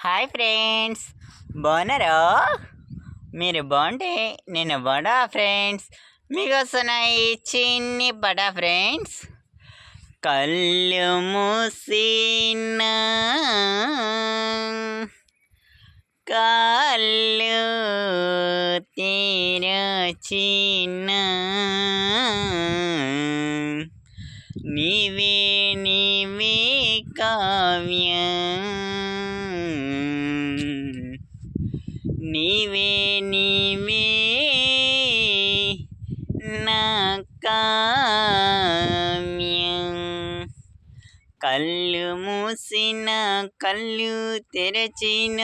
Hi friends. బాగున్నారా? మీరు బాగుంటే నేను బడా ఫ్రెండ్స్. మీకు వస్తున్నాయి చిన్ని బడా ఫ్రెండ్స్. కళ్ళు మూసిన కళ్ళు తెరచిన నీవే నీవే నా కామ్యం కళ్ళు మూసిన కళ్ళు తెరచిన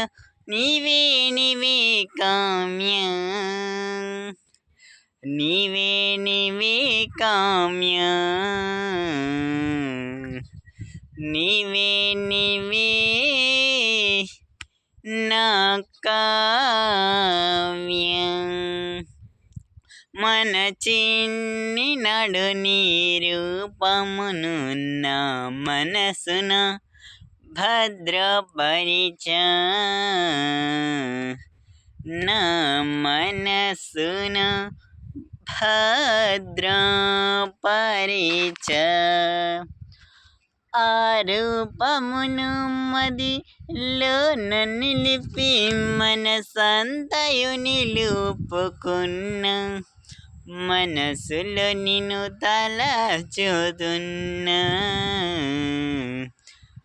నీవే నీవే కామ్యం నీవే నీవే కామ్యం నీవే నీవే మన చిన్ని నడు రూపమును నా మనసున భద్రపరిచ నా మనసున భద్రపరిచ ఆ రూపమును మదిలోన నిలిపి మనసంతయు నిలుపుకున్న మనసులో నిన్ను తలచుతున్నా.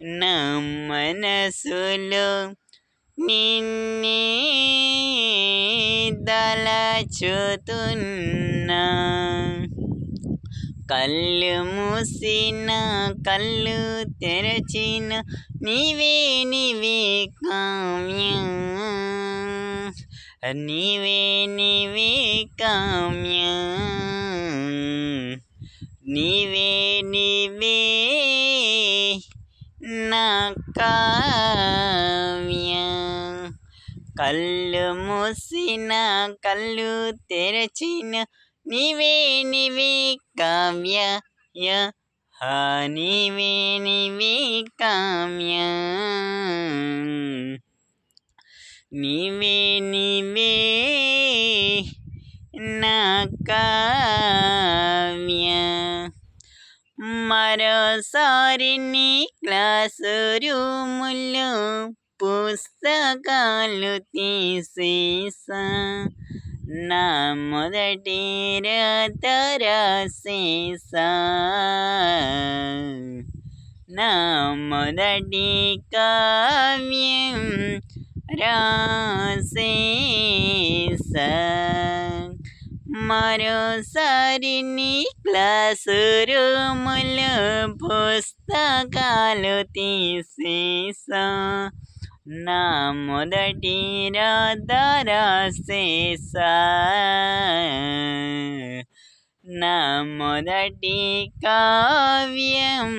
నా మనసులో నిన్నే తలచుతున్నా. కళ్ళు మూసిన కళ్ళు తెరచిన నీవే నీవే కామ్యం నీవే నీవే కామ్యం నీవే నీవే నా కావ్యం కళ్ళు మూసిన కళ్ళు తెరచిన నీవే నీవే కావ్య య హా నీవే నీవే కామ్య నీవే నీవే నా కావ్య మరోసారి నీ క్లాసు రూములో పుస్తకాలు తీసేసా నా మొదటి రాసేసా నా మొదటి కావ్యం रे स मारो सारिनी क्लास रूम पुस्तकालो ती से ना मोदी रादारा से ना मोदी काव्यम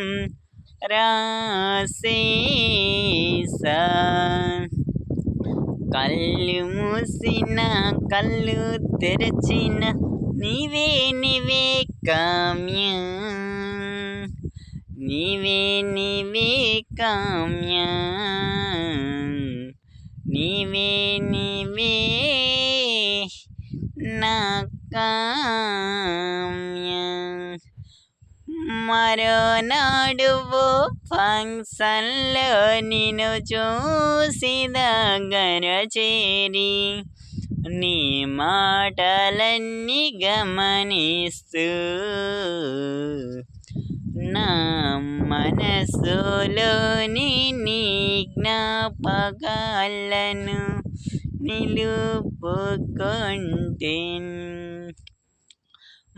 रा కళ్ళు మూసిన కళ్ళు తెరచిన నీవే నీవే కామ్యం. నీవే నీవే కామ్యం. నీవే నీవే నా కా మరోనాడు ఓ ఫంక్షన్లో నిన్ను చూసి దగ్గర చేరి నీ మాటలన్నీ గమనిస్తూ నా మనసులోని నీ జ్ఞాపకాలను నిలుపుకుంటే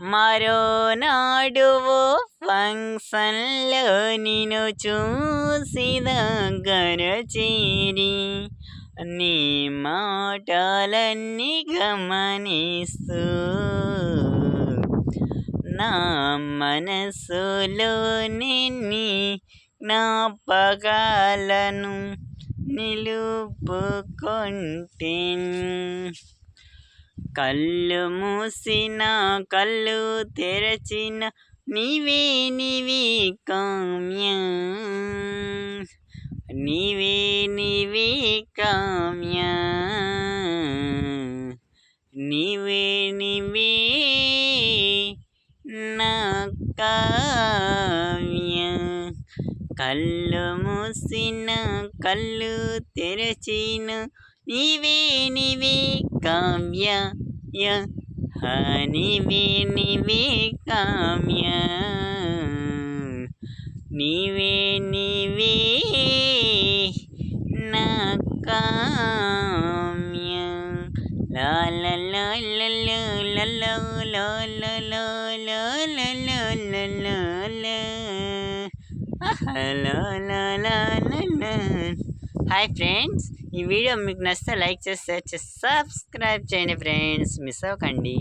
మరో నాడు ఫంక్షన్లో నిన్ను చూసి దగ్గర చేరి నీ మాటలన్నీ గమనిస్తూ నా మనసులోని నా జ్ఞాపకాలను నిలుపుకుంటే కళ్ళు మూసిన కళ్ళు తెరచిన நீவே நீவே காமியம் நீவே நீவே காமியம் நீவே நீவே காவியம் கல்லு முசின கல்லு தெரச்சின. நீவே நீவே காமியா. ನೀವೇ ನೀವೇ ಕಾಮ್ಯ ನೀವೇ ನೀವೇ ಕಾಮ್ಯ ಲಾಲ ಲಾಲ ಲಾಲ ಲಾಲ ಲಾಲ ಲಾಲ ಲಾಲ ಲಾಲ హాయ్ ఫ్రెండ్స్ ఈ వీడియో మీకు నచ్చితే లైక్ చేసి సబ్స్క్రైబ్ చేయండి ఫ్రెండ్స్ మిస్ అవ్వకండి.